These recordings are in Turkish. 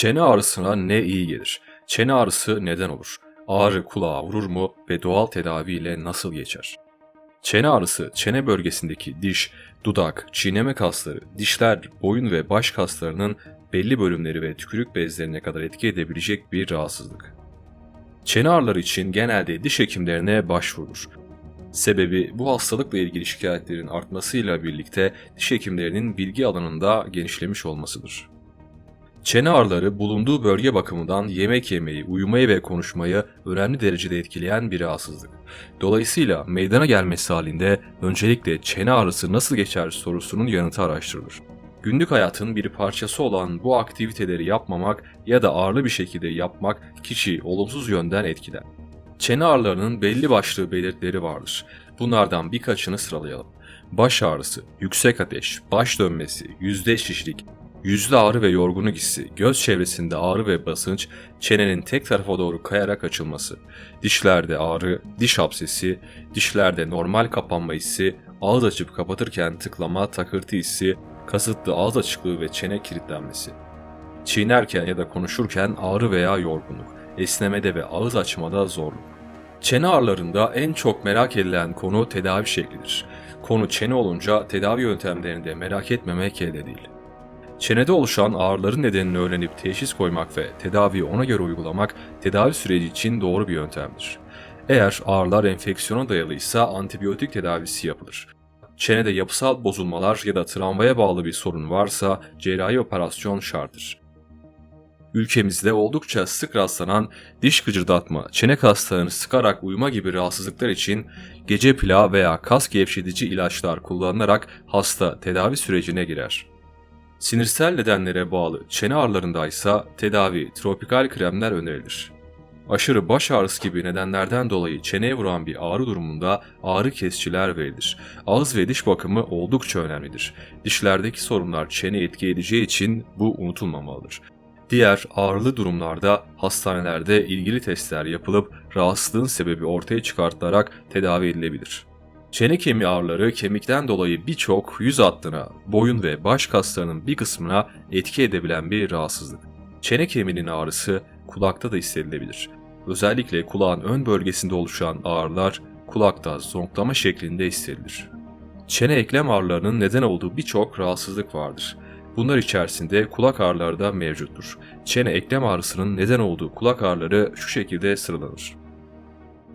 Çene ağrısına ne iyi gelir? Çene ağrısı neden olur? Ağrı kulağa vurur mu ve doğal tedaviyle nasıl geçer? Çene ağrısı, çene bölgesindeki diş, dudak, çiğneme kasları, dişler, boyun ve baş kaslarının belli bölümleri ve tükürük bezlerine kadar etki edebilecek bir rahatsızlık. Çene ağrıları için genelde diş hekimlerine başvurulur. Sebebi bu hastalıkla ilgili şikayetlerin artmasıyla birlikte diş hekimlerinin bilgi alanında genişlemiş olmasıdır. Çene ağrıları bulunduğu bölge bakımından yemek yemeyi, uyumayı ve konuşmayı önemli derecede etkileyen bir rahatsızlık. Dolayısıyla meydana gelmesi halinde öncelikle çene ağrısı nasıl geçer sorusunun yanıtı araştırılır. Günlük hayatın bir parçası olan bu aktiviteleri yapmamak ya da ağırlı bir şekilde yapmak kişiyi olumsuz yönden etkiler. Çene ağrılarının belli başlı belirtileri vardır. Bunlardan birkaçını sıralayalım. Baş ağrısı, yüksek ateş, baş dönmesi, yüzde şişlik, yüzde ağrı ve yorgunluk hissi, göz çevresinde ağrı ve basınç, çenenin tek tarafa doğru kayarak açılması, dişlerde ağrı, diş hapsesi, dişlerde normal kapanma hissi, ağız açıp kapatırken tıklama, takırtı hissi, kasıtlı ağız açıklığı ve çene kilitlenmesi. Çiğnerken ya da konuşurken ağrı veya yorgunluk, esnemede ve ağız açmada zorluk. Çene ağrılarında en çok merak edilen konu tedavi şeklidir. Konu çene olunca tedavi yöntemlerini de merak etmemek elde değil. Çenede oluşan ağrıların nedenini öğrenip teşhis koymak ve tedaviyi ona göre uygulamak tedavi süreci için doğru bir yöntemdir. Eğer ağrılar enfeksiyona dayalıysa antibiyotik tedavisi yapılır. Çenede yapısal bozulmalar ya da travmaya bağlı bir sorun varsa cerrahi operasyon şarttır. Ülkemizde oldukça sık rastlanan diş gıcırdatma, çene kaslarını sıkarak uyuma gibi rahatsızlıklar için gece plağı veya kas gevşetici ilaçlar kullanılarak hasta tedavi sürecine girer. Sinirsel nedenlere bağlı çene ağrılarında ise tedavi tropikal kremler önerilir. Aşırı baş ağrısı gibi nedenlerden dolayı çeneye vuran bir ağrı durumunda ağrı kesiciler verilir. Ağız ve diş bakımı oldukça önemlidir. Dişlerdeki sorunlar çene etki edeceği için bu unutulmamalıdır. Diğer ağrılı durumlarda hastanelerde ilgili testler yapılıp rahatsızlığın sebebi ortaya çıkartılarak tedavi edilebilir. Çene kemiği ağrıları kemikten dolayı birçok yüz hattına, boyun ve baş kaslarının bir kısmına etki edebilen bir rahatsızlık. Çene kemiğinin ağrısı kulakta da hissedilebilir. Özellikle kulağın ön bölgesinde oluşan ağrılar kulakta zonklama şeklinde hissedilir. Çene eklem ağrılarının neden olduğu birçok rahatsızlık vardır. Bunlar içerisinde kulak ağrıları da mevcuttur. Çene eklem ağrısının neden olduğu kulak ağrıları şu şekilde sıralanır.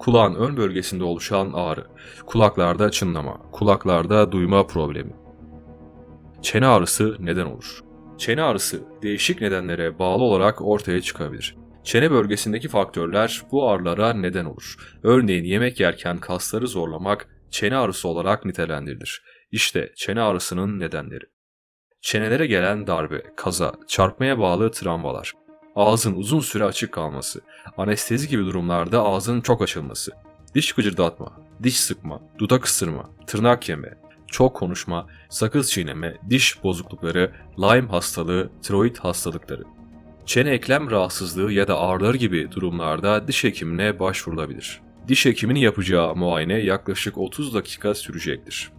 Kulağın ön bölgesinde oluşan ağrı, kulaklarda çınlama, kulaklarda duyma problemi. Çene ağrısı neden olur? Çene ağrısı değişik nedenlere bağlı olarak ortaya çıkabilir. Çene bölgesindeki faktörler bu ağrılara neden olur. Örneğin yemek yerken kasları zorlamak çene ağrısı olarak nitelendirilir. İşte çene ağrısının nedenleri. Çenelere gelen darbe, kaza, çarpmaya bağlı travmalar, ağzın uzun süre açık kalması, anestezi gibi durumlarda ağzın çok açılması, diş gıcırdatma, diş sıkma, dudak ısırma, tırnak yeme, çok konuşma, sakız çiğneme, diş bozuklukları, Lyme hastalığı, tiroid hastalıkları. Çene eklem rahatsızlığı ya da ağrılar gibi durumlarda diş hekimine başvurulabilir. Diş hekiminin yapacağı muayene yaklaşık 30 dakika sürecektir.